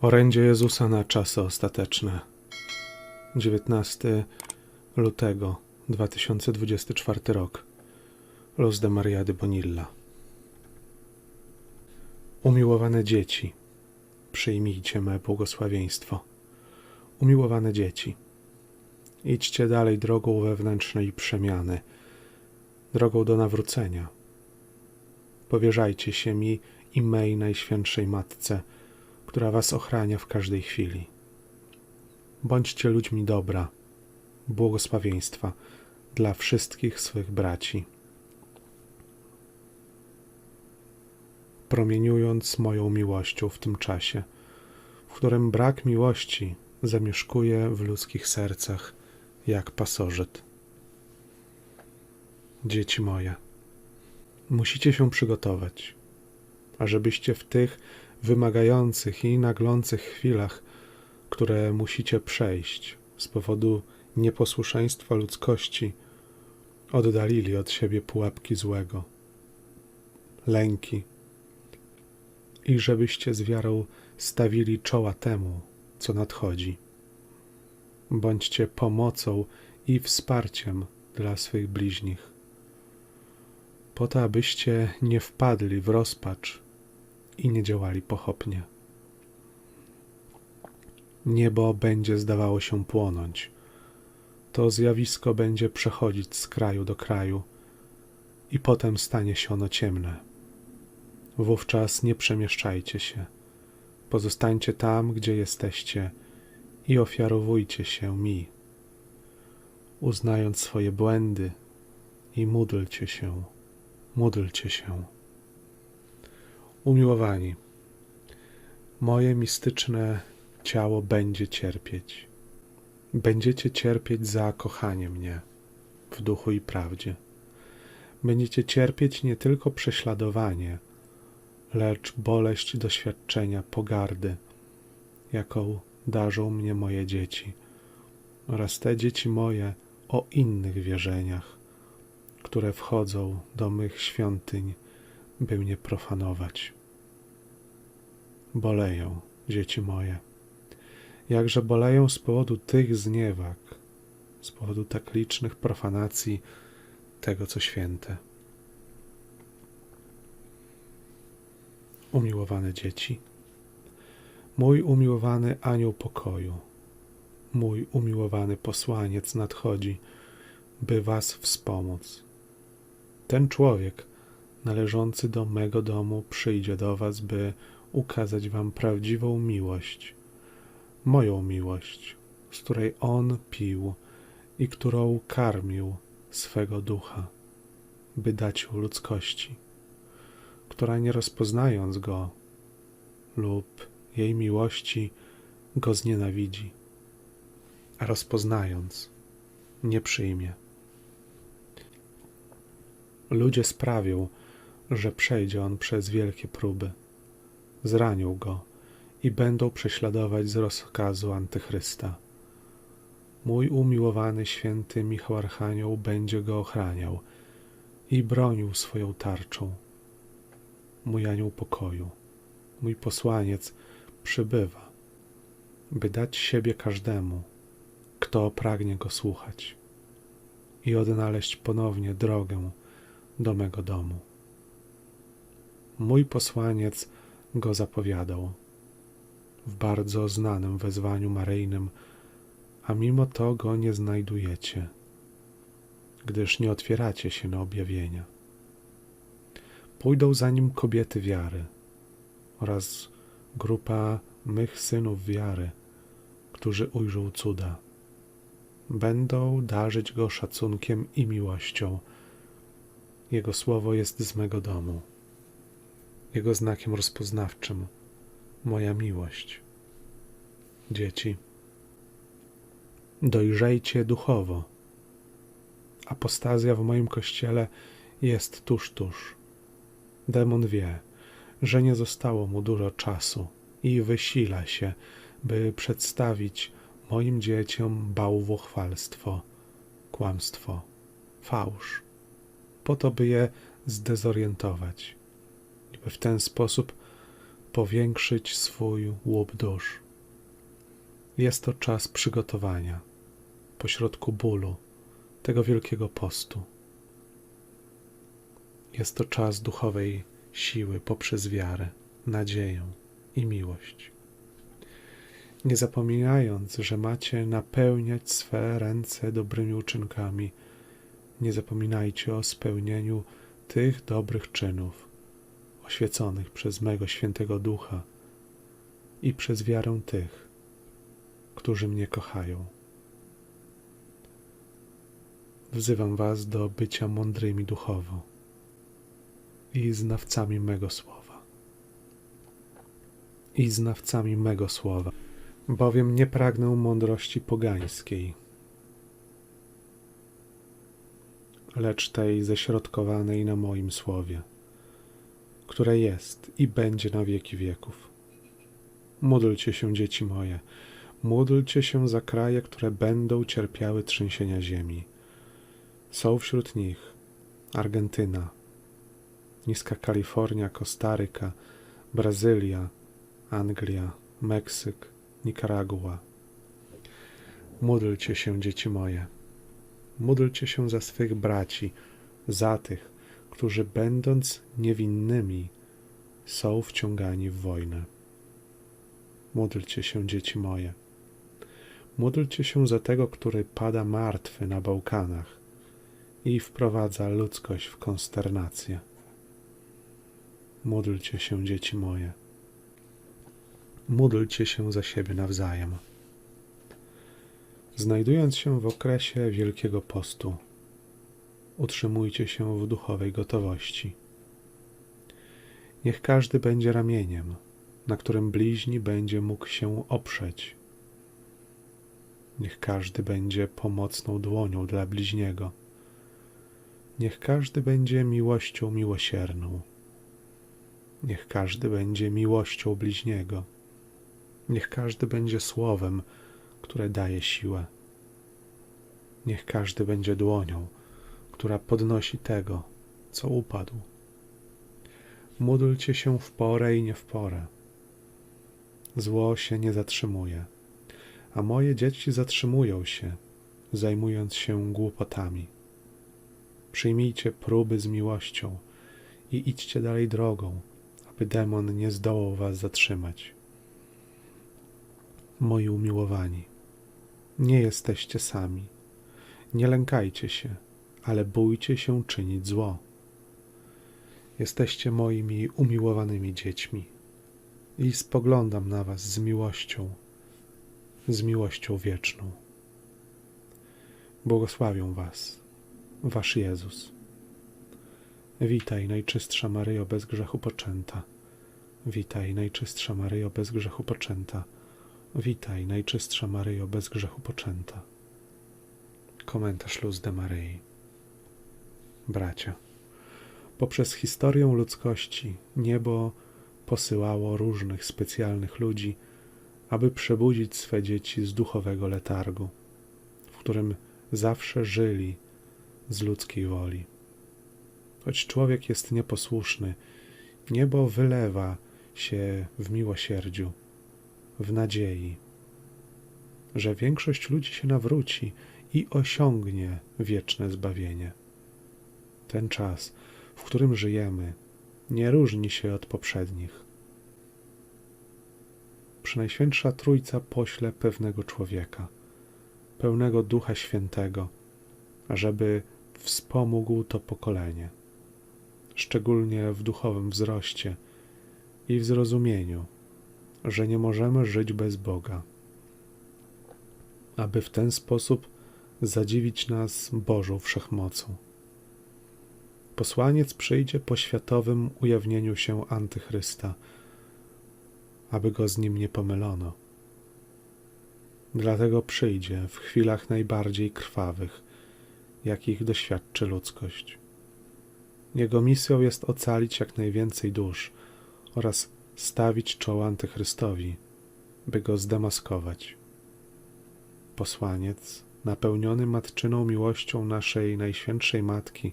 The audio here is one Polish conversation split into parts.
Orędzie Jezusa na czasy ostateczne. 19 lutego 2024 rok. Los de Maria de Bonilla. Umiłowane dzieci, przyjmijcie me błogosławieństwo. Umiłowane dzieci, idźcie dalej drogą wewnętrznej przemiany, drogą do nawrócenia. Powierzajcie się mi i mej Najświętszej Matce, która was ochrania w każdej chwili. Bądźcie ludźmi dobra, błogosławieństwa dla wszystkich swych braci. Promieniując moją miłością w tym czasie, w którym brak miłości zamieszkuje w ludzkich sercach jak pasożyt. Dzieci moje, musicie się przygotować, ażebyście w tych wymagających i naglących chwilach, które musicie przejść z powodu nieposłuszeństwa ludzkości, oddalili od siebie pułapki złego, lęki i żebyście z wiarą stawili czoła temu, co nadchodzi. Bądźcie pomocą i wsparciem dla swych bliźnich, po to, abyście nie wpadli w rozpacz i nie działali pochopnie. Niebo będzie zdawało się płonąć. To zjawisko będzie przechodzić z kraju do kraju i potem stanie się ono ciemne. Wówczas nie przemieszczajcie się. Pozostańcie tam, gdzie jesteście i ofiarowujcie się mi, uznając swoje błędy i módlcie się, módlcie się. Umiłowani, moje mistyczne ciało będzie cierpieć. Będziecie cierpieć za kochanie mnie w duchu i prawdzie. Będziecie cierpieć nie tylko prześladowanie, lecz boleść doświadczenia pogardy, jaką darzą mnie moje dzieci oraz te dzieci moje o innych wierzeniach, które wchodzą do mych świątyń, by mnie profanować. Boleją, dzieci moje, jakże boleją z powodu tych zniewag, z powodu tak licznych profanacji tego, co święte. Umiłowane dzieci, mój umiłowany anioł pokoju, mój umiłowany posłaniec nadchodzi, by was wspomóc. Ten człowiek, należący do mego domu, przyjdzie do was, by ukazać wam prawdziwą miłość, moją miłość, z której on pił i którą karmił swego ducha, by dać ludzkości, która nie rozpoznając go lub jej miłości go znienawidzi, a rozpoznając nie przyjmie. Ludzie sprawią, że przejdzie on przez wielkie próby, zranią go i będą prześladować z rozkazu Antychrysta. Mój umiłowany święty Michał Archanioł będzie go ochraniał i bronił swoją tarczą. Mój anioł pokoju, mój posłaniec przybywa, by dać siebie każdemu, kto pragnie go słuchać i odnaleźć ponownie drogę do mego domu. Mój posłaniec go zapowiadał w bardzo znanym wezwaniu maryjnym, a mimo to go nie znajdujecie, gdyż nie otwieracie się na objawienia. Pójdą za nim kobiety wiary oraz grupa mych synów wiary, którzy ujrzą cuda. Będą darzyć go szacunkiem i miłością. Jego słowo jest z mego domu. Jego znakiem rozpoznawczym moja miłość. Dzieci, dojrzejcie duchowo. Apostazja w moim kościele jest tuż, tuż. Demon wie, że nie zostało mu dużo czasu i wysila się, by przedstawić moim dzieciom bałwochwalstwo, kłamstwo, fałsz, po to, by je zdezorientować i by w ten sposób powiększyć swój łup dusz. Jest to czas przygotowania pośrodku bólu tego wielkiego postu. Jest to czas duchowej siły poprzez wiarę, nadzieję i miłość. Nie zapominając, że macie napełniać swe ręce dobrymi uczynkami, nie zapominajcie o spełnieniu tych dobrych czynów, oświeconych przez mego świętego ducha i przez wiarę tych, którzy mnie kochają. Wzywam Was do bycia mądrymi duchowo i znawcami mego słowa. I znawcami mego słowa, bowiem nie pragnę mądrości pogańskiej, lecz tej ześrodkowanej na moim słowie, które jest i będzie na wieki wieków. Módlcie się, dzieci moje, módlcie się za kraje, które będą cierpiały trzęsienia ziemi. Są wśród nich Argentyna, niska Kalifornia, Kostaryka, Brazylia, Anglia, Meksyk, Nikaragua. Módlcie się, dzieci moje. Módlcie się za swych braci, za tych, którzy będąc niewinnymi, są wciągani w wojnę. Módlcie się, dzieci moje. Módlcie się za tego, który pada martwy na Bałkanach i wprowadza ludzkość w konsternację. Módlcie się, dzieci moje. Módlcie się za siebie nawzajem. Znajdując się w okresie Wielkiego Postu, utrzymujcie się w duchowej gotowości. Niech każdy będzie ramieniem, na którym bliźni będzie mógł się oprzeć. Niech każdy będzie pomocną dłonią dla bliźniego. Niech każdy będzie miłością miłosierną. Niech każdy będzie miłością bliźniego. Niech każdy będzie słowem, które daje siłę. Niech każdy będzie dłonią, która podnosi tego, co upadł. Módlcie się w porę i nie w porę. Zło się nie zatrzymuje, a moje dzieci zatrzymują się, zajmując się głupotami. Przyjmijcie próby z miłością i idźcie dalej drogą, aby demon nie zdołał was zatrzymać. Moi umiłowani, nie jesteście sami. Nie lękajcie się, ale bójcie się czynić zło. Jesteście moimi umiłowanymi dziećmi i spoglądam na Was z miłością, z miłością wieczną. Błogosławią Was, Wasz Jezus. Witaj, Najczystsza Maryjo, bez grzechu poczęta. Witaj, Najczystsza Maryjo, bez grzechu poczęta. Witaj, Najczystsza Maryjo, bez grzechu poczęta. Komentarz Luz de Maryi. Bracia, poprzez historię ludzkości niebo posyłało różnych specjalnych ludzi, aby przebudzić swe dzieci z duchowego letargu, w którym zawsze żyli z ludzkiej woli. Choć człowiek jest nieposłuszny, niebo wylewa się w miłosierdziu, w nadziei, że większość ludzi się nawróci i osiągnie wieczne zbawienie. Ten czas, w którym żyjemy, nie różni się od poprzednich. Przynajświętsza Trójca pośle pewnego człowieka, pełnego Ducha Świętego, ażeby wspomógł to pokolenie, szczególnie w duchowym wzroście i w zrozumieniu, że nie możemy żyć bez Boga, aby w ten sposób zadziwić nas Bożą wszechmocą. Posłaniec przyjdzie po światowym ujawnieniu się Antychrysta, aby go z nim nie pomylono. Dlatego przyjdzie w chwilach najbardziej krwawych, jakich doświadczy ludzkość. Jego misją jest ocalić jak najwięcej dusz oraz stawić czoło Antychrystowi, by go zdemaskować. Posłaniec napełniony matczyną miłością naszej Najświętszej Matki,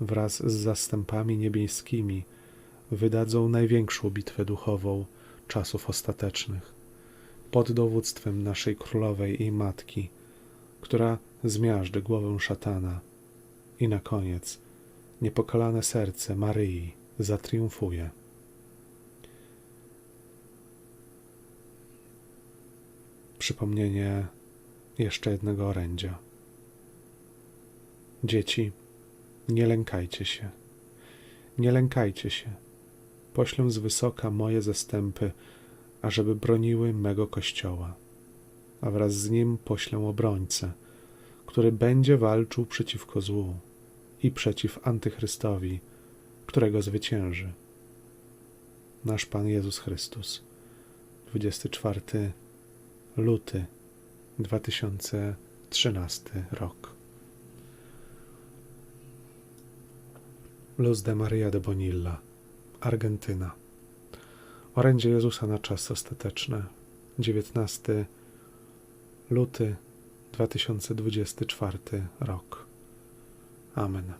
wraz z zastępami niebieskimi, wydadzą największą bitwę duchową czasów ostatecznych pod dowództwem naszej królowej i matki, która zmiażdży głowę szatana i na koniec niepokalane serce Maryi zatriumfuje. Przypomnienie jeszcze jednego orędzia. Dzieci, nie lękajcie się. Nie lękajcie się. Poślę z wysoka moje zastępy, ażeby broniły mego kościoła, a wraz z nim poślę obrońcę, który będzie walczył przeciwko złu i przeciw antychrystowi, którego zwycięży. Nasz Pan Jezus Chrystus. 24 luty 2013 rok. Luz de Maria de Bonilla, Argentyna. Orędzie Jezusa na czas ostateczny. 19 luty 2024 rok. Amen.